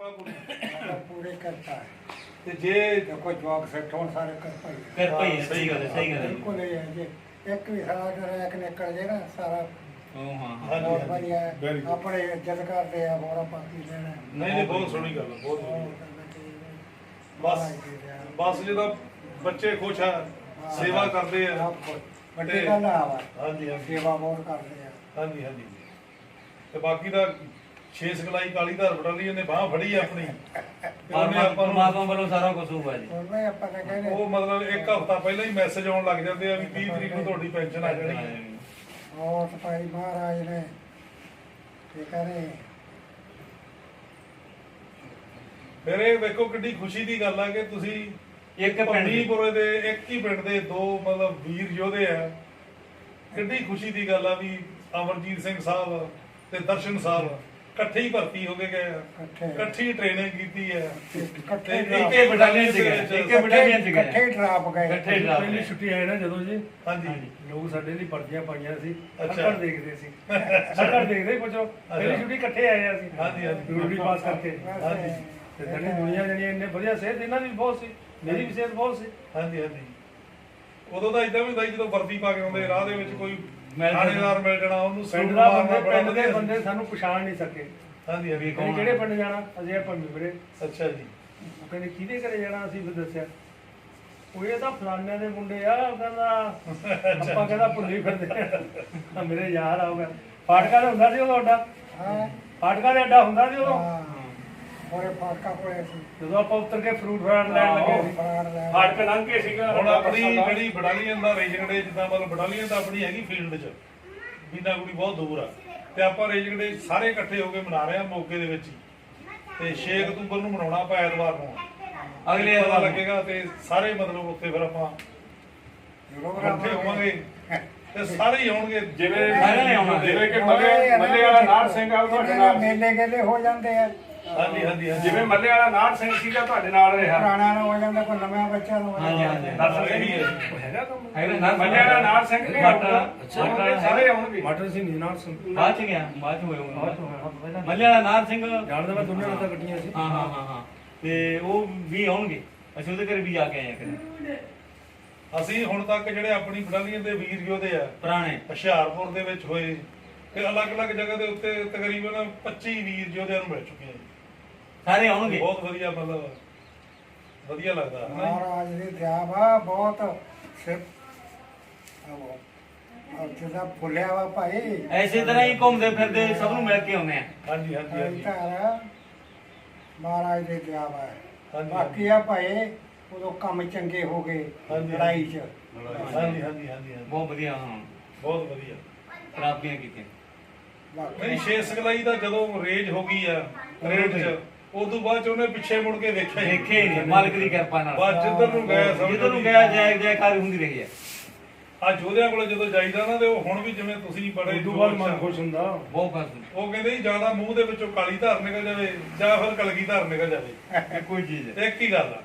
ਕਿਰਪਾ ਪੂਰੀ ਸਾਡਾ ਪੂਰੇ ਕਰਤਾ ਹੈ ਤੇ ਜੇ ਦੇਖੋ ਜਵਾਬ ਸੈੱਟ ਹੋਣ ਸਾਰੇ ਕਰਤਾ ਹੀ ਹੈ। ਕਰ ਪਈ ਹੈ, ਸਹੀ ਗੱਲ ਹੈ ਸਹੀ ਗੱਲ ਹੈ ਬਿਲਕੁਲ ਇਹ ਹੈ ਜੀ ਇੱਕ ਵੀ ਸਾਰਾ ਕਰ ਇੱਕ ਨਿਕਲ ਜੇ ਨਾ ਸਾਰਾ ਉਹ ਹਾਂ ਹਾਂ ਹਾਂਜੀ, ਬਹੁਤ ਹਾਂਜੀ। ਵਧੀਆ ਹੈ। Very good. ਆਪਣੇ ਇੱਜ਼ਤ ਕਰਦੇ ਆ ਮੋਰਾ ਪਾਤੀ ਦੇਣਾ ਨਹੀਂ ਨਹੀਂ ਬਹੁਤ ਸੋਹਣੀ ਗੱਲ ਆ, ਬਹੁਤ ਬਹੁਤ ਵਧੀਆ ਬਸ ਬਸ ਬੱਚੇ ਖੁਸ਼ ਆ ਸੇਵਾ ਕਰਦੇ ਆ ਵੱਡੀ ਤੇ- ਗੱਲ ਆ ਵਾ ਹਾਂਜੀ ਹਾਂਜੀ ਸੇਵਾ ਬਹੁਤ ਕਰਦੇ ਆ ਹਾਂਜੀ ਹਾਂਜੀ ਤੇ ਬਾਕੀ ਦਾ ਛੇ ਸਗਲਾਈ ਕਾਲੀ ਧਾਰ ਬਟਾਲੀ ਉਹਨੇ ਬਾਹ ਫੜੀ ਆਪਣੀ। ਤੇ ਉਹਨੇ ਆਪਾਂ ਨੂੰ ਪਰਮਾਤਮਾ ਵੱਲੋਂ ਸਾਰਾ ਕੁਝ ਹੋਊਗਾ ਜੀ। ਹੁਣ ਵੀ ਆਪਾਂ ਨੇ ਕਹਿੰਦੇ ਉਹ ਮਤਲਬ ਇੱਕ ਹਫ਼ਤਾ ਪਹਿਲਾਂ ਹੀ ਮੈਸੇਜ ਆਉਣ ਲੱਗ ਜਾਂਦੇ ਆ ਵੀ 20 ਤਰੀਕ ਨੂੰ ਤੁਹਾਡੀ ਪੈਨਸ਼ਨ ਆ ਜਾਣੀ। ਹੈ। ਹੋਰ ਭਾਈ ਮਹਾਰਾਜ ਨੇ ਕੀ ਕਰੇ? ਫਿਰ ਇਹ ਵੇਖੋ ਕਿੰਨੀ ਖੁਸ਼ੀ ਦੀ ਗੱਲ ਆ ਕਿ ਤੁਸੀਂ ਇੱਕ ਪਿੰਡ ਦੀ। ਪੰਨੀਪੁਰੇ ਦੇ ਇੱਕ ਹੀ ਪਿੰਡ ਦੇ ਦੋ ਮਤਲਬ ਵੀਰ ਯੋਧੇ ਆ। ਕਿੰਨੀ ਖੁਸ਼ੀ ਦੀ ਗੱਲ ਆ ਵੀ ਅਮਰਜੀਤ ਸਿੰਘ ਸਾਹਿਬ ਤੇ ਦਰਸ਼ਨ ਸਾਹਿਬ। ਇਕੱਠੇ ਹੀ ਭਰਤੀ ਹੋ ਕੇ ਗਏ ਆ ਇਕੱਠੇ। ਇਕੱਠੀ ਟ੍ਰੇਨਿੰਗ ਕੀਤੀ ਹੈ। ਇਕੱਠੇ ਡਰਾਪ- ਇੱਕੇ ਬਟਾਲੀਅਨ ਚ ਗਏ। ਇੱਕੇ ਬਟਾਲੀਅਨ ਚ ਇਕੱਠੇ ਗਏ ਡਰਾਪ ਗਏ। ਇਕੱਠੇ ਡਰਾਪ ਪਹਿਲੀ। ਛੁੱਟੀ ਆਏ ਨਾ ਜਦੋਂ ਜੀ। ਹਾਂਜੀ। ਲੋਕ ਸਾਡੇ ਲਈ ਵਰਦੀਆਂ ਪਾਈਆਂ ਸੀ। ਅੱਛਾ। ਦੇਖਦੇ ਸੀ। ਅੱਖਰ ਦੇਖਦੇ ਪੁੱਛੋ। ਪਹਿਲੀ ਛੁੱਟੀ ਇਕੱਠੇ ਆਏ ਆ ਅਸੀਂ। ਹਾਂਜੀ, ਹਾਂਜੀ। ਡਿਊਟੀ ਪਾਸ ਕਰਕੇ। ਹਾਂਜੀ। ਤੇ ਸਾਡੀ ਦੁਨੀਆ ਜਣੀ ਇੰਨੇ ਵਧੀਆ ਸਿਹਤ ਇਹਨਾਂ ਦੀ ਵੀ ਬਹੁਤ ਸੀ। ਮੇਰੀ ਵੀ ਸਿਹਤ ਬਹੁਤ ਸੀ। ਹਾਂਜੀ ਹਾਂਜੀ। ਉਦੋਂ ਤਾਂ ਇਦਾਂ ਵੀ ਹੁੰਦਾ ਸੀ ਜਦੋਂ ਵਰਦੀ ਪਾ ਕੇ ਆਉਂਦੇ ਰਾਹ ਦੇ ਵਿੱਚ ਕੋਈ ਮਿਲ। ਥਾਣੇਦਾਰ ਮਿਲ ਜਾਣਾ ਉਹਨੂੰ ਪਿੰਡ ਦਾ ਬੰਦੇ ਪਿੰਡ ਦੇ ਬੰਦੇ। ਸਾਨੂੰ ਪਛਾਣ ਨਹੀਂ ਸਕੇ। ਹਾਂਜੀ ਹਾਂਜੀ ਕੌਣ ਕਹਿੰਦੇ ਕਿਹੜੇ ਪਿੰਡ ਜਾਣਾ? ਅਸੀਂ ਆਪਾਂ ਮਿਬਰੇ ਅੱਛਾ ਜੀ। ਉਹ ਕਹਿੰਦੇ ਕਿਹਦੇ ਘਰੇ ਜਾਣਾ ਅਸੀਂ? ਫਿਰ ਦੱਸਿਆ। ਉਹ ਇਹ ਤਾਂ ਫਲਾਨਿਆਂ ਦੇ ਮੁੰਡੇ ਆ ਉਹ ਕਹਿੰਦਾ ਆਪਾਂ ਕਹਿੰਦਾ ਭੁੱਲੀ ਫਿਰਦੇ ਆ। ਮੇਰੇ ਯਾਰ ਆਉਗਾ ਫਾਟਕਾ ਦਾ ਹੁੰਦਾ ਸੀ ਉਹ ਤੁਹਾਡਾ ਹਾਂ। ਫਾਟਕਾ ਦੇ ਅੱਡਾ ਹੁੰਦਾ ਸੀ ਉਦੋਂ? ਹਾਂ ਉਹਰੇ ਫਾਟਕਾ ਕੋਲੇ ਸੀ। ਜਦੋਂ ਆਪਾਂ ਉੱਤਰ ਕੇ ਫਰੂਟ ਫਰਾਟ ਲੈਣ ਲੱਗੇ ਸੀ ਲੈ ਫਾਟਕ ਲੰਘ ਕੇ ਸੀਗਾ ਹੁਣ ਆਪਣੀ ਜਿਹੜੀ ਬਟਾਲੀਅਨ ਦਾ ਰੇਜਿੰਗੜੇ ਜਿੱਦਾਂ ਮਤਲਬ ਬਟਾਲੀਅਨ ਤਾਂ ਆਪਣੀ ਹੈਗੀ ਫੀਲਡ 'ਚ। ਬੀਨਾ ਗੁੜੀ ਬਹੁਤ ਦੂਰ ਆ। ਤੇ ਆਪਾਂ ਰੇਜਿੰਗੜੇ ਸਾਰੇ ਇਕੱਠੇ ਹੋ ਕੇ ਮਨਾ ਰਹੇ ਆ ਮੌਕੇ ਦੇ ਵਿੱਚ ਹੀ। ਤੇ 6 ਅਕਤੂਬਰ ਨੂੰ ਮਨਾਉਣਾ ਆਪਾਂ ਐਤਵਾਰ ਨੂੰ। ਅਗਲੇ ਐਤਵਾਰ। ਲੱਗੇਗਾ ਤੇ ਸਾਰੇ ਮਤਲਬ ਉੱਥੇ ਫਿਰ ਆਪਾਂ ਇਕੱਠੇ ਹੋਵਾਂਗੇ। ਤੇ ਸਾਰੇ ਹੀ ਆਉਣਗੇ ਜਿਵੇਂ ਸਾਰਿਆਂ ਨੇ ਆਉਣਾ। ਜਿਵੇਂ ਕਿ ਮੱਲੇ ਮੱਲੇ ਵਾਲਾ ਨਾਰ ਸਿੰਘ ਆ ਤੁਹਾਡੇ ਨਾਲ। ਮੇਲੇ ਗੇਲੇ ਹੋ ਜਾਂਦੇ ਆ। ਹਾਂਜੀ ਹਾਂਜੀ ਹਾਂਜੀ। ਜਿਵੇਂ ਮੱਲੇ ਵਾਲਾ ਨਾਰ ਸਿੰਘ ਸੀਗਾ ਤੁਹਾਡੇ ਨਾਲ ਰਿਹਾ। ਪੁਰਾਣਾ ਨੂੰ ਹੋ ਜਾਂਦਾ ਕੋਈ ਨਵੇਂ ਬੱਚਿਆਂ ਨੂੰ ਹੋ ਹਾਂਜੀ ਜਾਂਦਾ ਹਾਂਜੀ। ਦੱਸ ਰਹੀ ਹੈ। ਉਹ ਹੈਗਾ ਕੰਮ ਹੈਗਾ ਨਾ ਮੱਲੇ ਵਾਲਾ ਨਾਰ ਸਿੰਘ ਵੀ ਮਟਰ ਆਊਗਾ। ਅੱਛਾ। ਆਉਣਗੇ, ਸਾਰੇ ਆਉਣਗੇ। ਮਟਰ ਸੀ ਨੀਨਾਰ ਸਿੰਘ। ਬਾਅਦ ਚ ਗਿਆ ਬਾਅਦ ਚ ਹੋਇਆ ਬਾਅਦ ਚੋਂ ਹੋਇਆ ਹੋਇਆ, ਪਹਿਲਾਂ ਮੱਲੇ ਵਾਲਾ ਨਾਰ ਸਿੰਘ ਜਾਣਦਾ ਮੈਂ ਦੁਨੀਆ ਨਾਲ ਤਾਂ ਗੱਡੀਆਂ ਸੀ। ਹਾਂ ਹਾਂ ਹਾਂ ਹਾਂ। ਤੇ ਉਹ ਵੀ ਆਉਣਗੇ। ਅਸੀਂ ਉਹਦੇ ਘਰੇ ਵੀ ਜਾ ਕੇ ਆਏ ਆ ਕਦੇ ਅਸੀਂ ਹੁਣ ਤੱਕ ਜਿਹੜੇ ਆਪਣੀ ਬਟਾਲੀਅਨ ਦੇ ਵੀਰ ਯੋਧੇ ਆ ਪੁਰਾਣੇ। ਹੁਸ਼ਿਆਰਪੁਰ ਦੇ ਵਿੱਚ ਹੋਏ। ਤੇ ਅਲੱਗ-ਅਲੱਗ ਜਗ੍ਹਾ ਦੇ ਉੱਤੇ ਤਕਰੀਬਨ 25 ਵੀਰ ਯੋਧਿਆਂ ਨੂੰ ਮਿਲ ਚੁੱਕੇ ਆ ਜੀ। ਸਾਰੇ ਆਉਣਗੇ? ਬਹੁਤ ਵਧੀਆ ਮਤਲਬ ਵਧੀਆ ਲੱਗਦਾ ਹੈ ਨਾ ਮਹਾਰਾਜ ਦੀ ਦਇਆ ਵਾ ਬਹੁਤ ਸਿਰ ਜਿਹਦਾ ਫੁੱਲਿਆ ਵਾ ਭਾਈ। ਐਸੇ ਤਰ੍ਹਾਂ ਹੀ ਘੁੰਮਦੇ ਫਿਰਦੇ ਸਭ ਨੂੰ ਮਿਲ ਕੇ ਆਉਂਦੇ ਆ। ਹਾਂਜੀ ਹਾਂਜੀ ਹਾਂਜੀ। ਘਰ ਮਹਾਰਾਜ ਦੀ ਦਇਆ ਵਾ। ਹਾਂਜੀ, ਬਾਕੀ ਆ ਭਾਈ ਉਦੋਂ ਕੰਮ ਚੰਗੇ ਹੋ ਗਏ ਹਾਂਜੀ। ਲੜਾਈ 'ਚ। ਹਾਂਜੀ ਹਾਂਜੀ ਹਾਂਜੀ ਹਾਂਜੀ। ਬਹੁਤ ਵਧੀਆ ਹਾਂ ਬਹੁਤ ਵਧੀਆ। ਖਰਾਬੀਆਂ ਕੀਤੀਆਂ। ਨਹੀਂ ਛੇ ਸਗਲਾਈ ਦਾ ਜਦੋਂ ਰੇਜ ਹੋ ਗਈ ਆ ਰੇਡ ਚ ਉਦੋਂ ਬਾਅਦ ਚ ਉਹਨੇ ਪਿੱਛੇ ਮੁੜ ਕੇ ਵੇਖਿਆ ਹੀ ਦੇਖੇ ਨਹੀਂ ਮਾਲਕ ਦੀ ਕਿਰਪਾ ਨਾਲ। ਬਾਅਦ ਜਿੱਧਰ ਨੂੰ ਗਏ ਸਮਝੋ ਜਿੱਧਰ ਨੂੰ। ਗਿਆ ਜੈ ਜੈਕਾਰ ਹੁੰਦੀ ਰਹੀ ਹੈ। ਆ ਜੋਧਿਆਂ ਕੋਲੇ ਜਦੋਂ ਜਾਈਦਾ ਨਾ ਤੇ ਉਹ ਹੁਣ ਵੀ ਜਿਵੇਂ ਤੁਸੀਂ ਬੜੇ ਉਦੋਂ ਬਾਅਦ ਮਨ। ਖੁਸ਼ ਹੁੰਦਾ। ਬਹੁਤ ਫਸ ਉਹ ਕਹਿੰਦੇ ਜੀ ਜ਼ਿਆਦਾ ਮੂੰਹ ਦੇ ਵਿੱਚੋਂ ਕਾਲੀ ਧਾਰ ਨਿਕਲ ਜਾਵੇ ਜਾਂ ਫਿਰ ਕਲਗੀ ਧਾਰ ਨਿਕਲ ਜਾਵੇ। ਕੋਈ ਚੀਜ਼ ਹੈ ਇੱਕ ਹੀ ਗੱਲ ਆ।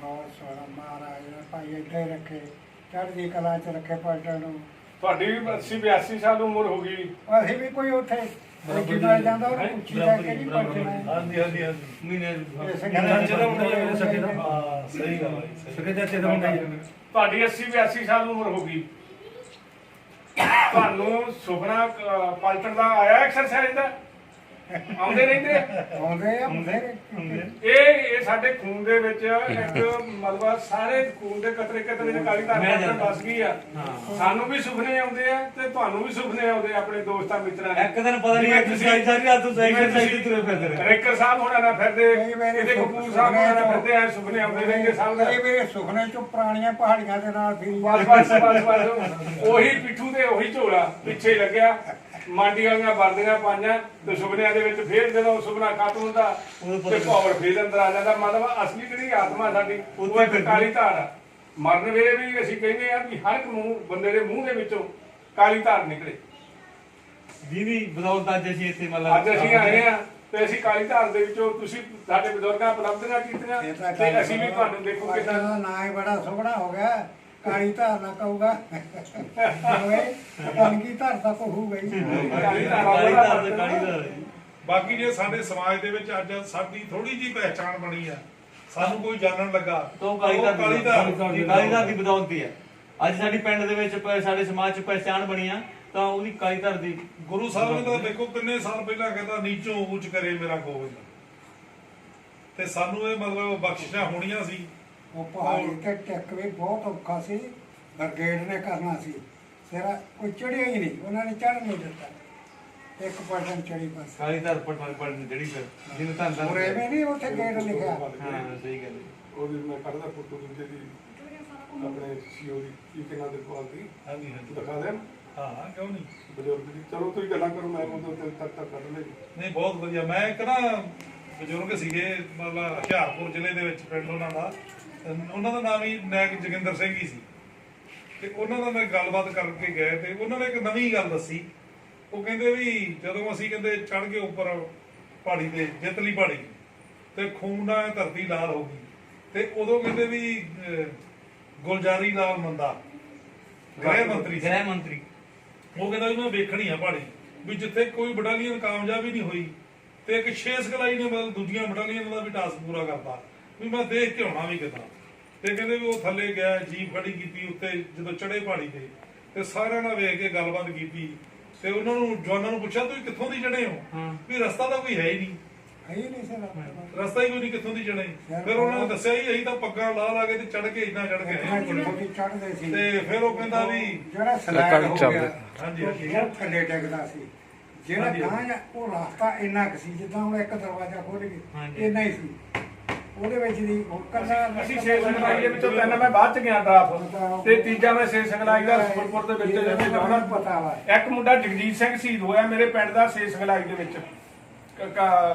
ਬਹੁਤ ਸੋਹਣਾ ਮਹਾਰਾਜ ਨੇ ਭਾਈ ਇੱਥੇ ਰੱਖੇ ਚੜ੍ਹਦੀ ਕਲਾ 'ਚ ਰੱਖੇ ਪਲਟਣ ਨੂੰ। ਤੁਹਾਡੀ ਵੀ 80 82 ਸਾਲ ਉਮਰ ਹੋ ਗਈ। ਅਸੀਂ ਵੀ ਕੋਈ ਉੱਥੇ ਜਿੱਦਾਂ ਜਾਂਦਾ ਉਹ ਉੱਚੀ ਜਾ ਕੇ ਨਹੀਂ ਪਹੁੰਚਣਾ ਹਾਂਜੀ ਹਾਂਜੀ ਹਾਂਜੀ। ਮਹੀਨੇ ਇਸ ਇਹਨਾਂ ਜਿਹੜਾ ਮੁੰਡਾ ਜੀ ਮੇਰੇ ਸਕੇ ਦਾ ਹਾਂ ਸਹੀ ਗੱਲ ਹੈ ਸਕੇ ਤੇ ਮੁੰਡਾ ਤੁਹਾਡੀ 80 82 ਸਾਲ ਉਮਰ ਹੋ ਗਈ। ਤੁਹਾਨੂੰ ਸੁਪਨਾ ਪਲਟਣ ਦਾ ਆਇਆ ਐਕਸਰਸਾਈਜ਼ ਦਾ? ਆਉਂਦੇ ਰਹਿੰਦੇ ਆ? ਆਉਂਦੇ ਆ ਬਥੇਰੇ ਇਹ ਇਹ ਸਾਡੇ ਖੂਨ ਦੇ ਵਿੱਚ ਇੱਕ ਮਤਲਬ ਸਾਰੇ ਖੂਨ ਦੇ ਕਤਰੇ ਕਤਰੇ ਦੇ ਕਾਲੀ ਧਾਰ ਜਾਂਦਾ। ਵਸ ਗਈ ਆ। ਸਾਨੂੰ ਵੀ ਸੁਪਨੇ ਆਉਂਦੇ ਆ ਤੇ ਤੁਹਾਨੂੰ ਵੀ ਸੁਪਨੇ ਆਉਂਦੇ ਆ ਆਪਣੇ ਦੋਸਤਾਂ ਮਿੱਤਰਾਂ ਦੇ। ਇੱਕ ਦਿਨ ਪਤਾ ਨਹੀਂ ਜਿਵੇਂ ਤੁਸੀਂ ਸਾਰੀ ਸਾਰੀ ਰਾਤ ਤੁਸੀਂ ਐਕਸਰਸਾਈਜ਼ ਦੀ ਤੁਰੇ ਫਿਰਦੇ ਰਹੇ। ਰੇਕਰ ਸਾਹਿਬ ਹੋਣਾ ਨਾ ਫਿਰਦੇ ਸੁਪ- ਕਪੂਰ ਸਾਹਿਬ ਹੋਣਾ ਨਾ ਫਿਰਦੇ ਆ ਸੁਪਨੇ ਆਉਂਦੇ ਰਹਿੰਦੇ ਸਭ ਦਾ ਇਹ ਮੇਰੇ ਸੁਪਨੇ 'ਚੋਂ ਪੁਰਾਣੀਆਂ ਪਹਾੜੀਆਂ ਦੇ ਨਾਲ ਫਿਰ ਬਸ ਬਸ ਬਸ ਬਸ। ਉਹੀ ਪਿੱਠੂ ਤੇ ਉਹੀ ਝੋਲਾ ਪਿੱਛੇ ਲੱਗਿਆ। ਮਾਂਡੀ ਵਾਲੀਆਂ ਵਰਦੀਆਂ ਪਾਈਆਂ ਤੇ ਸੁਪਨਿਆਂ ਦੇ ਵਿੱਚ ਫੇਰ ਜਦੋਂ ਸੁਪਨਾ ਖਤਮ ਹੁੰਦਾ ਤੇ ਭੌਰ ਫੇਰ ਅੰਦਰ ਆ ਜਾਂਦਾ। ਮਤਲਬ ਅਸਲੀ ਜਿਹੜੀ ਆਤਮਾ ਸਾਡੀ ਉਹ ਇੱਕ ਕਾਲੀ ਧਾਰ ਆ। ਮਰਨ ਵੇਲੇ ਵੀ ਅਸੀਂ ਕਹਿੰਦੇ ਆ ਕਿ ਹਰ ਇੱਕ ਮੂੰਹ ਬੰਦੇ ਦੇ ਮੂੰਹ ਦੇ ਵਿੱਚੋਂ ਕਾਲੀ ਧਾਰ ਨਿਕਲੇ। ਜਿਹਦੀ ਬਦੌਲਤ ਅੱਜ ਅਸੀਂ ਇੱਥੇ ਮਤਲਬ ਅੱਜ ਅਸੀਂ ਆਏ ਆ ਤੇ ਅਸੀਂ ਕਾਲੀ ਧਾਰ ਦੇ ਵਿੱਚੋਂ ਤੁਸੀਂ ਸਾਡੇ ਬਜ਼ੁਰਗਾਂ ਉਪਲਬਧੀਆਂ ਕੀਤੀਆਂ ਤਾਂ ਅਸੀਂ ਵੀ ਤੁਹਾਨੂੰ ਦੇਖੋ ਕਿਦਾਂ ਦਾ ਨਾਂ ਹੀ ਬੜਾ ਸੋਹਣਾ ਹੋ ਗਿਆ। ਕਾਲੀ ਧਾਰ ਨਾ ਕਹੂਗਾ। ਓਏ ਕਣਕੀ ਧਾਰ ਤਾਂ ਕਹੂਗਾ ਹੀ ਕਾਲੀ ਧਾਰ ਕਾਲੀ ਧਾਰ ਤੇ ਕਾਲੀ ਧਾਰ ਹੈ। ਬਾਕੀ ਜੇ ਸਾਡੇ ਸਮਾਜ ਦੇ ਵਿੱਚ ਅੱਜ ਸਾਡੀ ਥੋੜੀ ਜੀ ਪਹਿਚਾਣ ਬਣੀ ਆ ਸਾਨੂੰ ਕੋਈ ਜਾਣਨ ਲੱਗਾ ਤਾਂ ਉਹ ਕਾਲੀਦਾਰ ਦੀ ਕਾਲੀਦਾਰ ਕਾਲੀਦਾਰ ਦੀ ਬਦੌਲਤੀ ਹੈ ਅੱਜ ਸਾਡੀ ਪਿੰਡ ਦੇ ਵਿੱਚ ਪ- ਸਾਡੇ ਸਮਾਜ 'ਚ ਪਹਿਚਾਣ ਬਣੀ ਆ ਤਾਂ ਉਹਦੀ ਕਾਲੀਦਾਰ ਦੀ ਗੁਰੂ ਸਾਹਿਬ ਨੇ ਤਾਂ ਦੇਖੋ ਕਿੰਨੇ ਸਾਲ ਪਹਿਲਾਂ ਕਹਿੰਦਾ ਨੀਚੋਂ ਉੱਚ ਕਰੇ ਮੇਰਾ ਗੋਬਿੰਦ। ਤੇ ਸਾਨੂੰ ਇਹ ਮਤਲਬ ਬਖਸ਼ਿਸ਼ਾਂ ਹੋਣੀਆਂ ਸੀ। ਉਹ ਪਹਾੜੀ ਤੇ ਟਿਕ ਵੀ ਬਹੁਤ ਔਖਾ ਸੀ ਬਰਗੇਡ ਨੇ ਕਰਨਾ ਸੀ। ਸਿਰਾ ਕੋਈ ਚੜਿਆ ਹੀ ਨਹੀਂ ਉਹਨਾਂ ਨੇ ਚੜ ਨਹੀਂ ਦਿੱਤਾ। ਇੱਕ ਪਰਸਨ ਚੜੀ ਬਸ। ਕਾਲੀਦਾਰ ਪੜ ਪੜ ਪੜ ਜਿਹੜੀ ਫਿਰ ਜਿਹਨੂੰ ਤਾਂ ਹੋਰ ਐਵੇਂ ਨਹੀਂ ਉੱਥੇ ਗੇਟ ਲਿਖਿਆ। ਹਾਂ ਸਹੀ ਗੱਲ ਹੈ। ਉਹਦੀ ਮੈਂ ਕੱਢਦਾ ਫੋਟੋ ਦੂਜੇ ਦੀ ਆਪਣੇ ਸੀਓ ਦੀ ਕੀ ਕਿਨਾਂ ਦੇ ਕੋਲ ਦੀ। ਹਾਂਜੀ ਹਾਂਜੀ। ਦਿਖਾ ਦੇਣ। ਹਾਂ ਕਿਉਂ ਨਹੀਂ? ਬਜ਼ੁਰਗ ਦੀ। ਚਲੋ ਤੁਸੀਂ ਗੱਲਾਂ ਕਰੋ ਮੈਂ ਉਦੋਂ ਤੱਕ ਤੱਕ ਤੱਕ ਕੱਢ ਲਈ ਨਹੀਂ ਬਹੁਤ ਵਧੀਆ। ਮੈਂ ਇੱਕ ਨਾ ਬਜ਼ੁਰਗ ਸੀਗੇ ਮਤਲਬ ਹੁਸ਼ਿਆਰਪੁਰ ਜ਼ਿਲ੍ਹੇ ਦੇ ਵਿੱਚ ਪਿੰਡ ਉਹਨਾਂ ਦਾ। ਅਹ ਉਹਨਾਂ ਦਾ ਨਾਮ ਹੀ ਨਾਇਕ ਜੋਗਿੰਦਰ ਸਿੰਘ ਹੀ ਸੀ। ਤੇ ਉਹਨਾਂ ਨਾਲ ਮੈਂ ਗੱਲਬਾਤ ਕਰਕੇ ਗਏ ਤੇ ਉਹਨਾਂ ਨੇ ਇੱਕ ਨਵੀਂ ਗੱਲ ਦੱਸੀ। ਉਹ ਕਹਿੰਦੇ ਵੀ ਜਦੋਂ ਅਸੀਂ ਕਹਿੰਦੇ ਚੜ ਗਏ ਉੱਪਰ ਪਹਾੜੀ ਤੇ ਜਿੱਤਲੀ ਪਹਾੜੀ ਤੇ ਖੂਨ ਧਰਤੀ ਲਾਲ ਹੋ ਗਈ ਤੇ ਉਦੋਂ ਕਹਿੰਦੇ ਵੀ ਗੁਲਜ਼ਾਰੀ ਲਾਲ ਮੰਦਾ ਗ੍ਰਹਿ ਮੰਤਰੀ ਗ੍ਰਹਿ ਮੰਤਰੀ। ਉਹ ਕਹਿੰਦਾ ਵੀ ਮੈਂ ਵੇਖਣੀ ਆ ਪਹਾੜੀ ਵੀ ਜਿੱਥੇ ਕੋਈ ਬਟਾਲੀਅਨ ਕਾਮਯਾਬ ਹੀ ਨਹੀਂ ਹੋਈ ਤੇ ਇੱਕ ਛੇਸ ਕਲਾਈ ਨੇ ਮਤਲਬ ਦੂਜੀਆਂ ਬਟਾਲੀਅਨ ਦਾ ਵੀ ਟਾਸਕ ਪੂਰਾ ਕਰਤਾ। ਵੀ ਮੈਂ ਦੇਖ ਕੇ ਆਉਣਾ ਵੀ ਕਿਦਾਂ। ਤੇ ਕਹਿੰਦੇ ਵੀ ਉਹ ਥੱਲੇ ਗਿਆ ਜੀਪ ਖੜੀ ਕੀਤੀ ਉੱਤੇ ਜਦੋਂ ਚੜੇ ਪਹਾੜੀ ਤੇ ਤੇ ਸਾਰਿਆਂ ਨਾਲ ਵੇਖ ਕੇ ਗੱਲਬਾਤ ਕੀਤੀ। ਤੇ ਉਹਨਾਂ ਨੂੰ ਜਵਾਨਾਂ ਨੂੰ ਪੁੱਛਿਆ ਤੁਸੀਂ ਕਿੱਥੋਂ ਦੀ ਚੜੇ ਹੋ। ਵੀ ਰਸਤਾ ਤਾਂ ਕੋਈ ਹੈ ਹੀ ਨਹੀਂ। ਹੈ ਹੀ ਨਹੀਂ ਸੀ ਰਸਤਾ ਹੀ ਕੋਈ ਨਹੀਂ ਕਿੱਥੋਂ ਦੀ ਚੜੇ ਫਿਰ ਉਹਨਾਂ ਨੇ ਦੱਸਿਆ ਹੀ ਅਸੀਂ ਤਾਂ ਪੱਗਾਂ ਲਾ ਲਾ ਕੇ ਤੇ ਚੜ ਕੇ ਇਦਾਂ ਚੜ ਕੇ ਆਏ ਛੋਟੀ ਚੜਦੇ ਸੀ। ਤੇ ਫਿਰ ਉਹ ਕਹਿੰਦਾ ਵੀ ਜਿਹੜਾ ਸਲੈਡ ਹੋ ਗਿਆ ਹਾਂਜੀ, ਹਾਂਜੀ। ਉਹ ਥੱਲੇ ਡਿੱਗਦਾ ਸੀ। ਜਿਹੜਾ ਗਾਂ ਜਾਂ ਉਹ ਰਸਤਾ ਇੰਨਾ ਕੁ ਸੀ ਜਿੱਦਾਂ ਹੁਣ ਇੱਕ ਦਰਵਾਜ਼ਾ ਖੋਲ ਗਏ। ਇੰਨਾ ਹੀ ਸੀ। ਉਹਦੇ ਵਿੱਚ ਦੀ ਕੱਲਾ ਅਸੀਂ ਛੇ ਸੰਗਲਾਈ ਦੇ ਵਿੱਚੋਂ ਤਿੰਨ ਮੈਂ ਬਾਅਦ ਚ ਗਿਆ ਡਰਾਫ ਤੇ ਤੀਜਾ ਮੈਂ ਛੇ ਸੰਗਲਾਈ ਦਾ ਸੁਪਰਪੁਰ ਦੇ ਵਿੱਚ ਜਾਣਾ ਪਤਾ ਵਾ। ਇੱਕ ਮੁੰਡਾ ਜਗਜੀਤ ਸਿੰਘ ਸ਼ਹੀਦ ਹੋਇਆ ਮੇਰੇ ਪਿੰਡ ਦਾ ਛੇ ਸੰਗਲਾਈ ਦੇ ਵਿੱਚ।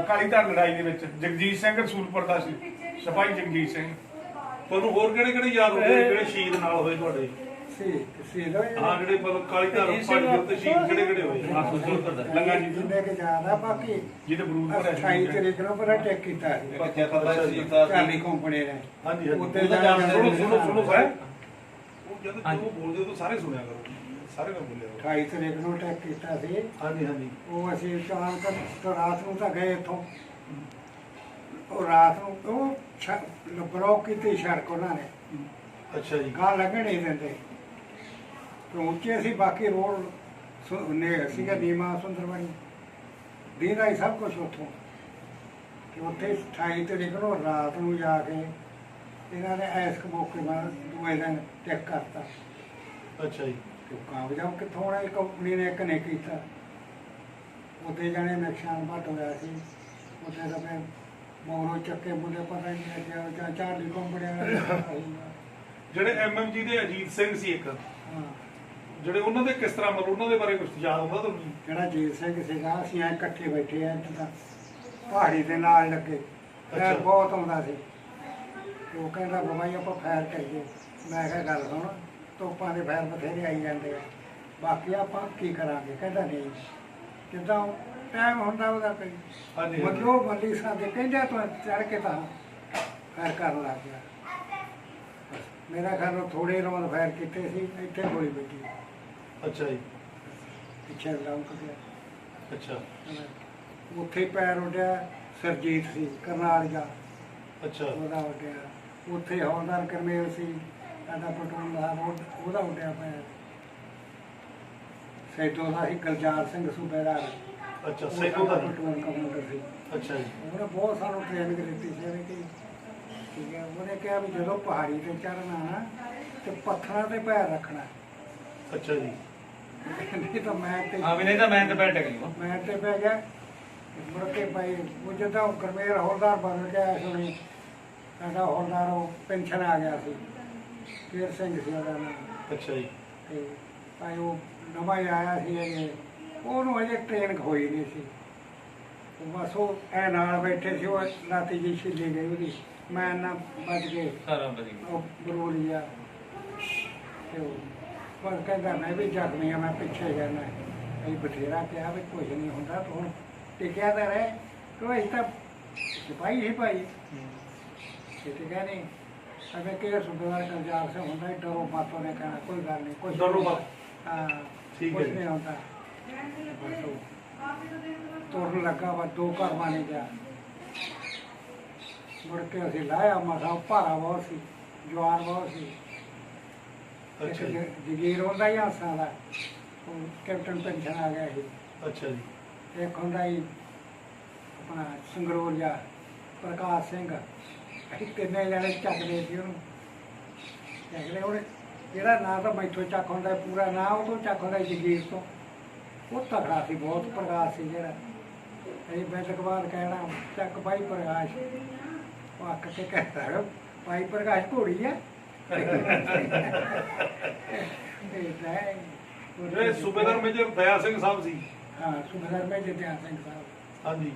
ਕਾਲੀ ਧਰ ਲੜਾਈ ਦੇ ਵਿੱਚ। ਜਗਜੀਤ ਸਿੰਘ ਰਸੂਲਪੁਰ ਦਾ ਸੀ। ਸਿਪਾਹੀ ਜਗਜੀਤ ਸਿੰਘ। ਤੁਹਾਨੂੰ ਹੋਰ ਕਿਹੜੇ ਕਿਹੜੇ ਯਾਦ ਨੇ ਜਿਹੜੇ ਸ਼ਹੀਦ ਨਾਲ ਹੋਏ ਤੁਹਾਡੇ? ਸੀ ਸੀ ਲੋ ਹਾਂ ਜਿਹੜੇ ਮਤਲਬ ਕਾਲੀ ਧਰ ਪਹਾੜੀ ਦੇ ਉੱਤੇ ਸ਼ਹੀਦ ਕਿਹੜੇ ਕਿਹੜੇ ਹੋਏ? ਹਾਂ ਸੁਸੂਰ ਕਰਦਾ ਲੰਗਾ ਜੀ। ਜਿੰਨੇ ਕਿ ਜ਼ਿਆਦਾ ਬਾਕੀ ਜਿਹਦੇ ਬਰੂਦ ਭਰਿਆ 28 ਸੀ ਤਰੀਕ ਨੂੰ ਪਰ ਟੈਕ ਕੀਤਾ ਸੀ ਕਿੱਥੇ ਪਤਾ ਸੀ। ਤਾਂ ਚਾਲੀ ਕੰਪਨੀ ਨੇ। ਹਾਂਜੀ ਹਾਂਜੀ। ਉੱਤੇ ਉਹਦਾ ਜਾ ਜਾਣ ਕੇ ਸੁਣੋ ਸੁਣੋ ਸੁਣੋ। ਹੈ ਉਹ ਜਦ ਜੋ ਬੋਲਦੇ ਤਾਂ ਸਾਰੇ ਸੁਣਿਆ ਕਰੋ। ਸਾਰੇ ਨਾ ਬੋਲਿਆ ਕਰੋ। 28 ਤਰੀਕ ਨੂੰ ਟੈਕ ਕੀਤਾ ਸੀ। ਹਾਂਜੀ ਹਾਂਜੀ। ਉਹ ਅਸੀਂ ਚਾਰ ਕਰ ਤੋਂ ਰਾਤ ਨੂੰ ਤਾਂ ਗਏ ਇੱਥੋਂ। ਉਹ ਰਾਤ ਨੂੰ ਉਹ ਬਲੌਕ ਕੀਤੀ ਸੜਕ ਉਹਨਾਂ ਨੇ। ਅੱਛਾ ਜੀ। ਗਾਂ ਲੱਗਣ ਨਹੀਂ ਦਿੰਦੇ ਉੱਚੇ ਸੀ ਬਾਕੀ ਰੋਡ ਸੁ- ਨੇ ਸੀਗਾ ਨੀਮਾ ਸੁੰਦਰਬਨੀ। ਦੀਦਾ ਹੀ ਸਭ ਕੁਝ ਉੱਥੋਂ। ਤੇ ਉੱਥੇ 28 ਤਰੀਕ ਨੂੰ ਰਾਤ ਨੂੰ ਜਾ ਕੇ ਇਹਨਾਂ ਨੇ ਐਸ ਮੌਕੇ ਬਾਅਦ ਦੂਏ ਦਿਨ ਚੈੱਕ ਕਰਤਾ। ਅੱਛਾ ਜੀ। ਤੇ ਕਾਗਜ਼ਾਤ ਕਿੱਥੋਂ ਆਇਆ ਕੰਪਨੀ ਨੇ ਇੱਕ ਨੇ ਕੀਤਾ। ਉੱਥੇ ਜਾਣੇ ਨੁਕਸਾਨ ਘੱਟ ਹੋਇਆ ਸੀ। ਉੱਥੇ ਤਾਂ ਫਿਰ ਮੋਰੋ ਚੱਕੇ ਮੁੰਡੇ ਪਤਾ ਹੀ ਨਹੀਂ ਲੱਗਿਆ ਜਾਂ ਕੰਪਨੀਆਂ ਦਾ ਜਿਹੜੇ ਐਮਐਮਜੀ ਦੇ ਅਜੀਤ ਸਿੰਘ ਸੀ ਇੱਕ। ਹਾਂ। ਜਿਹੜੇ ਉਹਨਾਂ ਦੇ ਕਿਸ ਤਰ੍ਹਾਂ ਮਤਲਬ ਉਹਨਾਂ ਦੇ ਬਾਰੇ ਕੁਝ ਯਾਦ ਹੁੰਦਾ ਤੁਹਾਨੂੰ? ਜਿਹੜਾ ਜੀਤ ਸਿੰਘ ਸੀਗਾ ਅਸੀਂ ਐਂ ਇਕੱਠੇ ਬੈਠੇ ਆ ਜਿੱਦਾਂ ਪਹਾੜੀ ਦੇ ਨਾਲ ਲੱਗੇ। ਅੱਛਾ। ਫੈਰ ਬਹੁਤ ਆਉਂਦਾ ਸੀ। ਉਹ ਕਹਿੰਦਾ ਬਾਬਾ ਜੀ ਆਪਾਂ ਫੈਰ ਕਰੀਏ ਮੈਂ ਕਿਹਾ ਗੱਲ ਸੁਣ ਤੋਪਾਂ ਦੇ ਫੈਰ ਬਥੇਰੇ ਆਈ ਜਾਂਦੇ ਆ। ਬਾਕੀ ਆਪਾਂ ਕੀ ਕਰਾਂਗੇ? ਕਹਿੰਦਾ ਨਹੀਂ। ਜਿੱਦਾਂ ਟਾਈਮ ਹੁੰਦਾ ਉਹਦਾ ਕੋਈ। ਹਾਂਜੀ, ਹਾਂਜੀ। ਮਤਲਬ ਮੱਲੀ ਸਾਹਿਬ ਦੇ ਕਹਿੰਦੇ ਤੋਂ ਚੜ ਕੇ ਤਾਂ ਫੈਰ ਕਰਨ ਲੱਗ ਗਿਆ। ਮੇਰਾ ਘਰ ਨੂੰ ਥੋੜੇ ਰੌਂਦ ਫੈਰ ਕੀਤੇ ਸੀ ਇੱਥੇ ਗੋਲੀ ਵੱਜੀ। ਅੱਛਾ ਜੀ। ਪਿੱਛੇ ਲੰਕ ਗਿਆ। ਅੱਛਾ। ਉੱਥੇ ਪੈਰ ਉੱਡਿਆ ਸਰਜੀਤ ਸੀ ਕਰਨਾਲੀਆ ਅੱਛਾ। ਉਹਦਾ ਉੱਡਿਆ। ਉੱਥੇ ਹੌਲਦਾਰ ਕਰਮੇਲ ਸੀ ਸਾਡਾ ਪਟੋਲ ਦਾ ਉਹ- ਉਹਦਾ ਉੱਡਿਆ ਪੈਰ। ਸੈਦੋ ਦਾ ਸੀ ਗਲਜਾਰ ਸਿੰਘ ਸੂਬੇਦਾਰ। ਅੱਛਾ ਸੈਕੋ ਦਾ। ਪਟੋਲ ਕਮਾਂਡਰ ਸੀ। ਅੱਛਾ ਜੀ। ਉਹਨੇ ਬਹੁਤ ਸਾਨੂੰ ਟ੍ਰੇਨਿੰਗ ਦਿੱਤੀ ਸੀ ਉਹਨੇ ਕਿ ਠੀਕ ਹੈ। ਉਹਨੇ ਕਿਹਾ ਵੀ ਜਦੋਂ ਪਹਾੜੀ ਤੇ ਚੜਨਾ ਨਾ ਤੇ ਪੱਥਰਾਂ ਤੇ ਪੈਰ ਰੱਖਣਾ। ਅੱਛਾ ਜੀ। ਨਹੀਂ ਤਾਂ ਮੈਂ ਤੇ ਹਾਂ ਵੀ ਨਹੀਂ ਤਾਂ ਮੈਂ ਤੇ ਬੈਠ ਗਈ ਮੈਂ ਤੇ ਪੈ ਗਿਆ। ਮੁੜ ਕੇ ਭਾਈ ਉਹ ਜਦੋਂ ਗਰਮੇਰ ਹੌਲਦਾਰ ਬਣ ਗਿਆ ਸੁਣੀ ਸਾਡਾ ਹੌਲਦਾਰ ਉਹ ਪੈਨਸ਼ਨ ਆ ਗਿਆ ਸੀ। ਕੇਰ ਸਿੰਘ ਸੀ ਉਹਦਾ ਨਾਮ। ਅੱਛਾ ਜੀ। ਤੇ ਭਾਈ ਉਹ ਨਵਾਂ ਹੀ ਆਇਆ ਸੀ ਇਹ ਉਹਨੂੰ ਅਜੇ ਟ੍ਰੇਨ ਹੋਈ ਨਹੀਂ ਸੀ। ਉਹ ਬਸ ਉਹ ਐ ਨਾਲ ਬੈਠੇ ਸੀ ਉਹ ਲਾਤੀ ਜੀ ਛਿੱਲੀ ਗਈ ਉਹਦੀ। ਮੈਂ ਨਾ ਬਚ ਗਏ ਸਾਰਾ ਵਧੀਆ ਉਹ ਬਰੋਲੀਆ ਤੇ ਉਹ ਪਰ ਕਹਿੰਦਾ ਮੈਂ ਵੀ ਜ਼ਖਮੀ ਆ ਮੈਂ ਪਿੱਛੇ ਜਾਣਾ ਇਹ ਬਥੇਰਾ ਕਿਹਾ ਵੀ ਕੁਝ ਨਹੀਂ ਹੁੰਦਾ ਤੂੰ ਟਿਕਿਆ ਤਾਂ ਰਹਿ। ਕੋਈ ਤਾਂ ਸਿਪਾਹੀ ਹੀ ਭਾਈ। ਇਹ ਤੇ ਕਹਿੰਦੇ ਅਗਰ ਕਿ ਸੁਬੇਦਾਰ ਕਰਜਾਰ ਸੇ ਹੁੰਦਾ ਹੈ ਡਰੋ ਮਾਤੋਂ ਨੇ ਕਹਿਣਾ ਕੋਈ ਗੱਲ ਨਹੀਂ ਕੁਝ ਡਰੋ ਮਤ। ਹਾਂ ਠੀਕ ਹੈ। ਨਹੀਂ ਹੁੰਦਾ। ਤੁਰਨ ਲੱਗਾ ਵਾ ਦੋ ਘਰ ਮਾਨੇ ਗਿਆ। ਮੁੜ ਕੇ ਅਸੀਂ ਲਾਇਆ ਮਸਾ ਭਾਰਾ ਬਹੁਤ ਸੀ ਜਵਾਨ ਬਹੁਤ ਸੀ। ਅੱਛਾ ਜੀ। ਜਗੀਰ ਹੁੰਦਾ ਹੀ ਹਾਸਾਂ ਦਾ ਉਹ ਕੈਪਟਨ ਪੈਨਸ਼ਨ ਆ ਗਿਆ ਸੀ। ਅੱਛਾ ਜੀ। ਇੱਕ ਹੁੰਦਾ ਹੀ ਆਪਣਾ ਸੰਗਰੂਰ ਜਾ ਪ੍ਰਕਾਸ਼ ਸਿੰਘ। ਅਸੀਂ ਤਿੰਨੇ ਜਣੇ ਚੱਕਦੇ ਸੀ ਉਹਨੂੰ। ਚੱਕਦੇ ਉਹਨੇ ਜਿਹੜਾ ਨਾਂ ਤਾਂ ਮੈਥੋਂ ਚੱਕ ਹੁੰਦਾ ਪੂਰਾ ਨਾਂ ਉਹ ਤੋਂ ਚੱਕ ਹੁੰਦਾ ਜਗੀਰ ਤੋਂ। ਉਹ ਤਕੜਾ ਸੀ ਬਹੁਤ ਪ੍ਰਕਾਸ਼ ਸੀ ਜਿਹੜਾ। ਅਸੀਂ ਬੈਠਕ ਬਾਅਦ ਕਹਿਣਾ ਚੱਕ ਭਾਈ ਪ੍ਰਕਾਸ਼। ਉਹ ਅੱਕ ਕੇ ਕਹਿੰਦਾ ਭਾਈ ਪ੍ਰਕਾਸ਼ ਘੋੜੀ ਆ। ਤਾਂ ਹੈ। ਇਹ ਸੂਬੇਦਾਰ ਮੇਜਰ ਦਇਆ ਸਿੰਘ ਸਾਹਿਬ ਸੀ। ਹਾਂ ਸੁਬੇਦਾਰ ਮੈਂ ਜਤਿਆ ਸਿੰਘ ਸਾਹਿਬ। ਹਾਂਜੀ।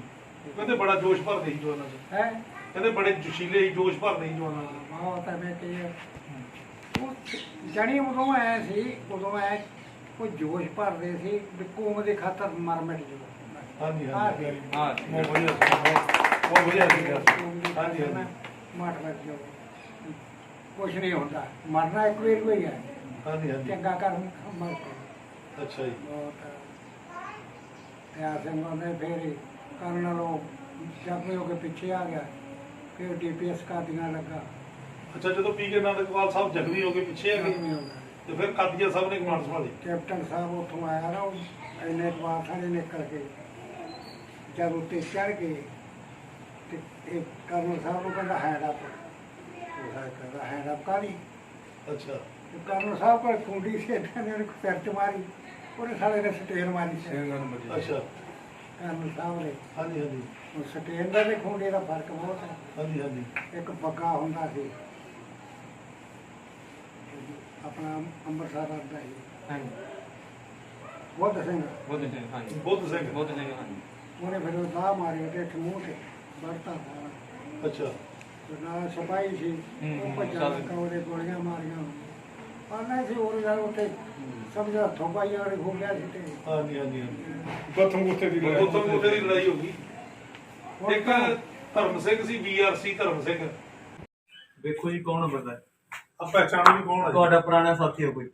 ਕਹਿੰਦੇ ਬੜਾ ਜੋਸ਼ ਭਰਦੇ ਸੀ ਜਵਾਨਾਂ 'ਚ। ਹੈ? ਕਹਿੰਦੇ ਬੜੇ ਜੋਸ਼ੀਲੇ ਸੀ ਜੋਸ਼ ਭਰਦੇ ਸੀ ਜਵਾਨਾਂ 'ਚ। ਬਹੁਤ ਐਵੇਂ ਕਿ ਉਹ ਜਣੀ ਉਦੋਂ ਆਇਆ ਸੀ ਉਦੋਂ ਆਇਆ ਕੋਈ ਜੋਸ਼ ਭਰਦੇ ਸੀ ਵੀ ਕੌਮ ਦੇ ਖਾਤਰ ਮਰ ਮਿਟ ਜੋ ਹਾਂਜੀ ਹਾਂ ਹਾਂਜੀ ਹਾਂ ਬਹੁਤ ਵਧੀਆ ਸੀ, ਬਹੁਤ- ਵਧੀਆ ਸੀ। ਹਾਂਜੀ ਹਾਂਜੀ। ਮਰ ਮਿਟ ਜੋ ਕੁਛ ਨਹੀਂ ਹੁੰਦਾ। ਮਰਨਾ ਇੱਕ ਵਾਰ ਕੋਈ ਹੈ। ਹਾਂਜੀ ਹਾਂਜੀ। ਚੰਗਾ ਕਰਮ ਮਰ ਕੇ। ਅੱਛਾ ਜੀ। ਬਹੁਤ ਤੇ ਸਿੰਘ ਉਹਨੇ ਫੇਰ ਕਰਨ ਲੋ ਜਦ ਹੋ ਕੇ ਪਿੱਛੇ ਆ ਗਿਆ ਫਿਰ ਡੀਪੀਐਸ ਕਾਦੀਆਂ ਲੱਗਾ। ਅੱਛਾ ਜਦੋਂ ਪੀ ਕੇ ਨੰਦਕਵਾਲ ਸਾਹਿਬ ਜ਼ਖਮੀ ਹੋ ਕੇ ਪਿੱਛੇ ਆ ਜ਼ਖਮੀ ਗਏ। ਹੋ ਤੇ ਫਿਰ ਕਾਦੀਆਂ ਸਾਹਿਬ ਨੇ ਕਮਾਂਡ ਸੰਭਾਲੀ? ਕੈਪਟਨ ਸਾਹਿਬ ਉੱਥੋਂ ਆਇਆ ਨਾ ਉਹ ਇੰਨੇ ਬਾਹਰ ਸਾਰੇ ਨਿਕਲ ਕੇ ਜਦ ਉੱਤੇ ਚੜ ਗਏ ਤੇ ਇਹ ਕਰਨਲ ਸਾਹਿਬ ਨੂੰ ਕਹਿੰਦਾ ਹੈਂਡ ਅਪ ਸਾਹਿਬ ਕਹਿੰਦਾ ਹੈਂਡ ਅਪ ਕਾਹਦੀ ਅੱਛਾ। ਤੇ ਕਰਨਲ ਸਾਹਿਬ ਕੋਲ ਕੁੰਡੀ ਸੀ ਇਹਨਾਂ ਨੇ ਉਹਨੂੰ ਸਿਰ ਚ ਮਾਰੀ ਉਹਨੇ ਸਾਲੇ ਨੇ ਸਟੇਨ ਮਾਰੀ ਸੀ ਅੱਛਾ। ਕਰਨਲ ਸਾਹਿਬ ਨੇ ਹਾਂਜੀ ਹਾਂਜੀ। ਉਹ ਸਟੇਨ ਦਾ ਤੇ ਖੁੰਡੇ ਦਾ ਫ਼ਰਕ ਬਹੁਤ ਹੈ। ਹਾਂਜੀ ਹਾਂਜੀ। ਇੱਕ ਬੱਗਾ ਹੁੰਦਾ ਸੀ। ਆਪਣਾ ਅੰਮ੍ਰਿਤਸਰ ਦਾ ਸੀ। ਹਾਂਜੀ। ਬੁੱਧ ਸਿੰਘ। ਬੁੱਧ ਸਿੰਘ ਹਾਂਜੀ। ਬੁੱਧ ਸਿੰਘ। ਬੁੱਧ ਸਿੰਘ ਹਾਂਜੀ। ਉਹਨੇ ਫਿਰ ਉਹ ਦਾ ਮਾਰੀ ਉਹਦੇ ਇੱਥੇ ਮੂੰਹ ਤੇ ਵਰਤਾ ਸਾਰਾ। ਅੱਛਾ। ਤੇ ਨਾਲ ਸਿਪਾਹੀ ਸੀ। ਹੂੰ, ਉਹ ਹੂੰ, ਭੱਜਣ ਚੱਲ। ਲੱਗਾ ਉਹਦੇ ਗੋਲੀਆਂ ਮਾਰੀਆਂ। ਆਨਾ ਸੀ ਹੋਰ ਗੱਲ ਉੱਤੇ ਸਮਝਾ ਥੋਪਾਈਆਂ ਵਾਲੀ ਹੋ ਗਿਆ ਸੀ ਤੇ। ਹਾਂਜੀ ਹਾਂਜੀ ਹਾਂਜੀ। ਗੋਥਮ ਗੁੱਥੇ ਦੀ ਲੜਾਈ। ਦੀ ਹੋ ਗਈ। ਇੱਕ ਧਰਮ ਸਿੰਘ ਸੀ ਬੀਆਰਸੀ ਧਰਮ ਸਿੰਘ। ਵੇਖੋ ਜੀ ਕੌਣ ਬੰਦਾ। ਹੈ ਆ ਪਹਿਚਾਣ ਵੀ ਕੌਣ ਹੈ? ਤੁਹਾਡਾ ਪੁਰਾਣਾ ਸਾਥੀ ਹੈ ਕੋਈ?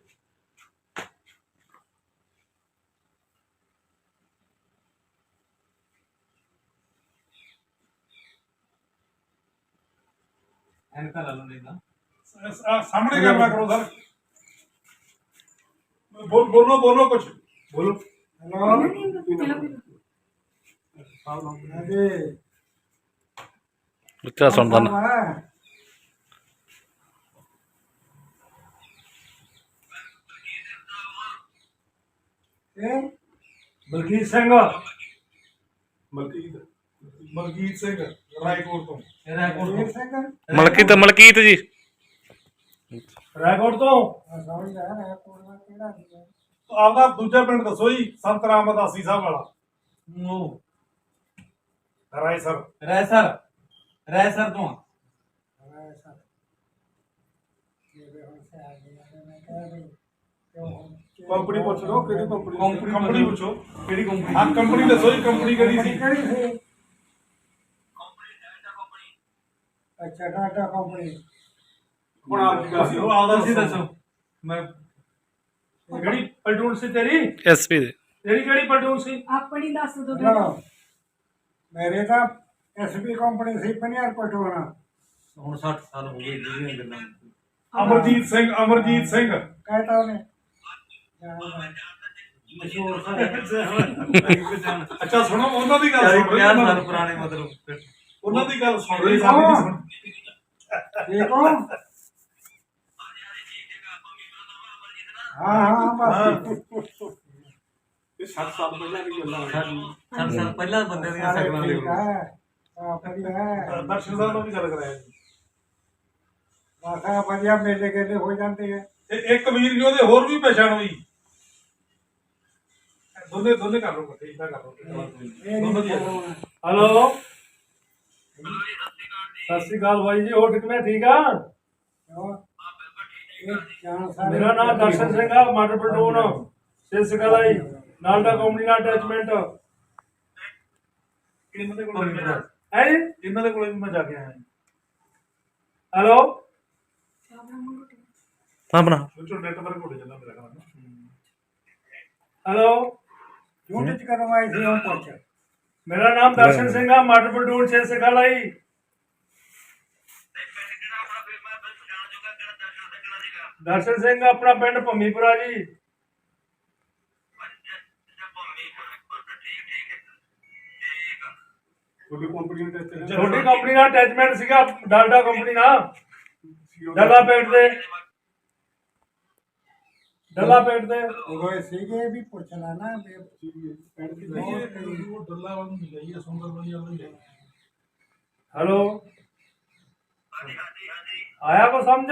ਐਨਕਾਂ ਲਾ ਲਓ ਨਹੀਂ ਆ, ਸਾਹਮਣੇ ਕਰਨਾ ਕਰੋ ਸਰ। ਬੋਲ ਬੋਲੋ ਬੋਲੋ। ਕੁਝ ਬੋਲੋ ਨਾ। ਇਹ ਬਲਕੀਤ ਸਿੰਘ। ਮਲਕੀਤ ਮਲਕੀਤ ਸਿੰਘ ਰਾਏਕੋਟ ਤੋਂ। ਰਾਏਕੋਟ ਤੋਂ। ਸਿੰਘ? ਮਲਕੀਤ ਮਲਕੀਤ ਜੀ। ਰਾਏਕੋਟ ਤੋਂ? ਆਪਦਾ ਦੂਜਾ ਪਿੰਡ ਦੱਸੋ ਜੀ ਸੰਤ ਸਾਹਿਬ ਵਾਲਾ। ਨੋ ਰਾਏ ਸਰ। ਸਰ ਤੇ ਕੰਪਨੀ ਪੁੱਛ ਲਓ ਕਿਹੜੀ ਕੰਪਨੀ? ਕੰਪਨੀ ਕੰਪਨੀ ਪੁੱਛੋ ਕਿਹੜੀ ਕੰਪਨੀ? ਹਾਂ ਕੰਪਨੀ ਦੱਸੋ ਜੀ ਕੰਪਨੀ ਕਿਹੜੀ ਸੀ ਕਿਹੜੀ ਸੀ ਅੱਛਾ ਟਾਟਾ ਕੰਪਨੀ ਹੁਣ ਆਪ ਦੱਸੋ ਉਹ ਆਦਾ ਸੀ ਦੱਸੋ। ਮੈਂ ਕਿਹੜੀ ਪਲਟੂਨ ਸੀ ਤੇਰੀ? ਐਸਪੀ ਦੇ। ਤੇਰੀ ਕਿਹੜੀ ਪਲਟੂਨ ਸੀ? ਆਪਣੀ ਦੱਸ ਦੋ ਨਾ ਮੇਰੇ ਤਾਂ ਐਸਪੀ ਕੰਪਨੀ ਸੀ ਪਨੀਰ ਪਟੋਣਾ ਹੁਣ 60 ਸਾਲ ਹੋ ਗਏ ਜਿਹੜੀਆਂ ਗੱਲਾਂ ਅਮਰਜੀਤ ਸਿੰਘ ਅਮਰਜੀਤ ਸਿੰਘ। ਕਹਿਤਾ ਉਹਨੇ। ਜਾਣਾ ਮਸ਼ਹੂਰ ਸਾਰੇ। ਅੱਛਾ ਸੁਣੋ ਉਹਨਾਂ ਦੀ ਗੱਲ 40 ਸੁਣ 50 ਰਹੀ ਸਾਲ ਪੁਰਾਣੇ ਮਤਲਬ। ਉਹਨਾਂ ਦੀ ਗੱਲ ਸੁਣ ਰਹੀ ਸਾਡੀ ਨਹੀਂ ਸੁਣ ਦੇਖੋ ਹਾਂ ਹਾਂ ਬਸ। ਇਹ 60 ਸਾਲ ਪਹਿਲਾਂ ਦੀ ਗੱਲਾਂ 60 ਸਾਲ ਪਹਿਲਾਂ ਬੰਦੇ ਦੀਆਂ ਸਾਰੇ ਸ਼ਕਲਾਂ ਦੇ ਠੀਕ ਹੈ ਆ। ਵਧੀਆ। ਹੈ ਦਰਸ਼ਨ ਸਾਹਿਬ ਨਾਲ ਵੀ ਗੱਲ ਕਰਾਇਆ ਜੀ। ਬਸ ਆ ਵਧੀਆ। ਮੇਲੇ ਗੇਲੇ ਹੋ ਜਾਂਦੇ ਹੈ ਤੇ ਇੱਕ ਵੀਰ ਜੀ ਉਹਦੇ ਹੋਰ ਵੀ ਪਛਾਣ ਹੋਈ ਦੋਨੇ ਦੋਨੇ ਕਰ ਲਓ ਇਕੱਠੇ ਇਦਾਂ ਕਰ ਲਓ ਇਹ ਆ। ਹੈਲੋ ਸਤਿ ਸ਼੍ਰੀ ਅਕਾਲ ਬਾਈ ਜੀ ਹੋਰ ਕਿਵੇਂ ਠੀਕ ਆ? ਮੇਰਾ ਨਾਮ ਦਰਸ਼ਨ ਸਿੰਘ ਆ ਮਾਡਲ ਪਲਟੂਨ ਸਿਸ ਕਲਾਈ ਨਾਲ ਦਾ ਕੰਪਨੀ ਨਾਲ ਅਟੈਚਮੈਂਟ ਇਹਨਾਂ ਦੇ ਕੋਲ ਵੀ ਮੈਂ- ਹੈ ਜੀ? ਇਹਨਾਂ ਦੇ ਕੋਲ ਵੀ ਮੈਂ ਜਾ ਕੇ ਆਇਆ। ਹੈਲੋ? ਆਪਣਾ ਵਿੱਚੋਂ ਨੈਟਵਰਕ ਉੱਡ ਜਾਂਦਾ ਮੇਰਾ ਹੈਲੋ? ਕਰਵਾਈ ਸੀ ਉਹ ਪੁੱਛ। ਮੇਰਾ ਨਾਮ ਦਰਸ਼ਨ ਸਿੰਘ ਆ ਮੱਡ ਬਲਡੂਨ ਛੇ ਸਿਖਾਲਾਈ ਦਰਸ਼ਨ ਸਿੰਘ ਆਪਣਾ ਪਿੰਡ ਭੰਮੀਪੁਰਾ ਜੀ। ਤੁਹਾਡੀ ਕੰਪਨੀ ਛੋਟੀ ਕੰਪਨੀ ਨਾਲ ਅਟੈਚਮੈਂਟ ਸੀਗਾ ਡਾਲਡਾ ਕੰਪਨੀ ਨਾਲ। ਡੱਲਾ ਪੇਟ ਦੇ। ਡੱਲਾ ਪੇਟ ਦੇ। ਉਹ ਸੀਗੇ ਵੀ ਪੁੱਛ ਲੈਣਾ ਵੀ ਪਿੰਡ ਦੀ ਨਹੀਂ ਬਹੁਤ ਇਹ ਉਹ ਡੱਲਾ ਵਾਂਗ ਨਹੀਂ ਗਈ ਇਹ ਸੁੰਦਰ ਬਣੀ ਵਾਲੀ ਹੈ ਹੈਲੋ। ਆਇਆ ਕੋ ਸਮਝ?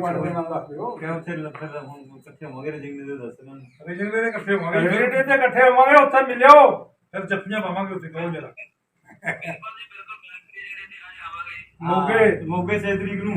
ਮਾਰ ਦੇ ਨਾਮ ਦੱਸ ਦਿਓ। ਕਿਉਂ ਉੱਥੇ ਲੱਭੇ ਦਾ ਹੁਣ ਇਕੱਠੇ ਹੋਵਾਂਗੇ ਰਜਿੰਗ ਦੇ ਦੱਸ ਨਾ ਰੇਜਿੰਗੜੇ ਦੇ ਇਕੱਠੇ ਹੋਵਾਂਗੇ। ਰੇਡੇ ਤੇ ਇਕੱਠੇ ਹੋਵਾਂਗੇ ਉੱਥੇ ਮਿਲਿਓ। ਫਿਰ ਜੱਫੀਆਂ ਪਾਵਾਂਗੇ ਉੱਥੇ ਕਹੋ ਜਰਾ। ਮੋਗੇ। ਮੋਗੇ 6 ਤਰੀਕ ਨੂੰ।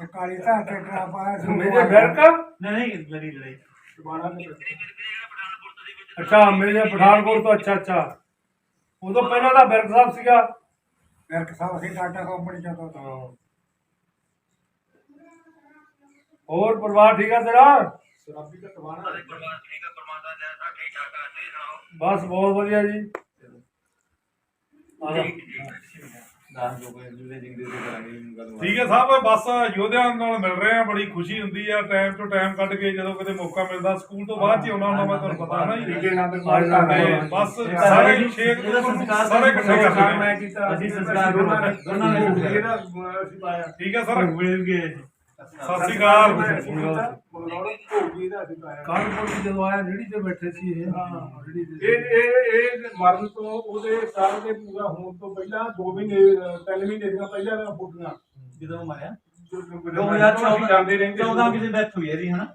ਮੇਰੇ ਘਰ ਕਾ ਨਹੀਂ ਨਹੀਂ ਮੇਰੀ ਲੜਾਈ। ਦੁਬਾਰਾ ਨਹੀਂ ਅੱਛਾ ਮੇਰੇ ਪਠਾਨਕੋਟ ਤੋਂ ਅੱਛਾ ਅੱਛਾ। ਉਦੋਂ ਪਹਿਲਾਂ ਦਾ ਬਿਰਕ ਸਾਹਿਬ ਸੀਗਾ। ਮੇਰੇ ਕਿਸਾਬ ਸੀ ਟਾਟਾ ਕੰਪਨੀ ਚ ਤੋਂ ਹਾਂ। ਹੋਰ ਪਰਿਵਾਰ ਠੀਕ ਆ ਤੇਰਾ? ਸ਼ਰਾਬੀ ਦਾ ਟਵਾਣਾ ਬਸ ਬਹੁਤ ਵਧੀਆ ਜੀ। ਆ ਜਾ। ਦੇ ਕਰਾਂਗੇ ਠੀਕ ਹੈ ਸਾਹਿਬ ਬਸ ਯੋਧਿਆਂ ਨਾਲ ਮਿਲ ਰਹੇ ਆ ਬੜੀ ਖੁਸ਼ੀ ਹੁੰਦੀ ਆ ਟਾਈਮ ਤੋਂ ਟਾਈਮ ਕੱਢ ਕੇ ਜਦੋਂ ਕਿਤੇ ਮੌਕਾ ਮਿਲਦਾ ਸਕੂਲ ਤੋਂ ਬਾਅਦ ਹੀ ਆਉਣਾ ਹੁੰਦਾ ਮੈਂ ਤੁਹਾਨੂੰ ਪਤਾ ਨਾ ਜੀ। ਠੀਕੇ ਜਾ, ਤੇ ਬਸ ਸਾਰੇ ਛੇਕ ਇਹਦਾ ਸੰਸਕਾਰ ਸਾਰੇ ਇਕੱਠੇ ਕਰਦੇ ਮੈਂ ਨੇ ਕੀਤਾ ਅਸੀਂ ਸੰਸਕਾਰ ਦੋਨਾਂ ਨੇ ਦੋਨਾਂ ਨੇ। ਇਹਦਾ ਅਸੀਂ ਪਾਇਆ ਠੀਕ ਹੈ ਸਰ। ਮਿਲ ਗਏ ਸਤਿ ਸ਼੍ਰੀ ਅਕਾਲ। ਅਸੀਂ ਕਾਨਪੁਰ ਚ ਜਦੋਂ ਆਇਆ ਰੇੜੀ ਤੇ ਬੈਠੇ ਸੀ ਇਹ। ਰੇੜੀ ਤੇ ਇਹ ਇਹ ਇਹ ਮਰਨ ਤੋਂ ਉਹਦੇ ਸਾਲ ਦੇ ਪੂਰਾ ਹੋਣ ਤੋਂ ਪਹਿਲਾਂ 2 ਮਹੀਨੇ 3 ਮਹੀਨੇ ਦੀਆਂ ਪਹਿਲਾਂ ਦੀਆਂ ਫੋਟੋਆਂ। ਜਦੋਂ ਮਾਰਿਆ? ਜਦੋਂ 2014 ਜਾਂਦੇ ਰਹਿੰਦੇ 14 ਕਿਸੇ ਡੈਥ ਹੋਈ ਹੈ ਦੀ ਹਨਾ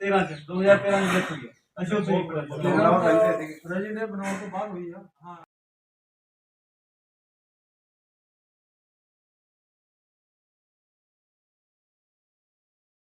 13 ਚ 2013 ਚ ਡੈਥ ਹੋਈ ਹੈ ਅਸੀਂ ਉੱਥੇ ਹੀ ਰਜੀ ਦੇ ਬਣਾਉਣ ਤੋਂ ਬਾਅਦ ਹੋਈ ਆ।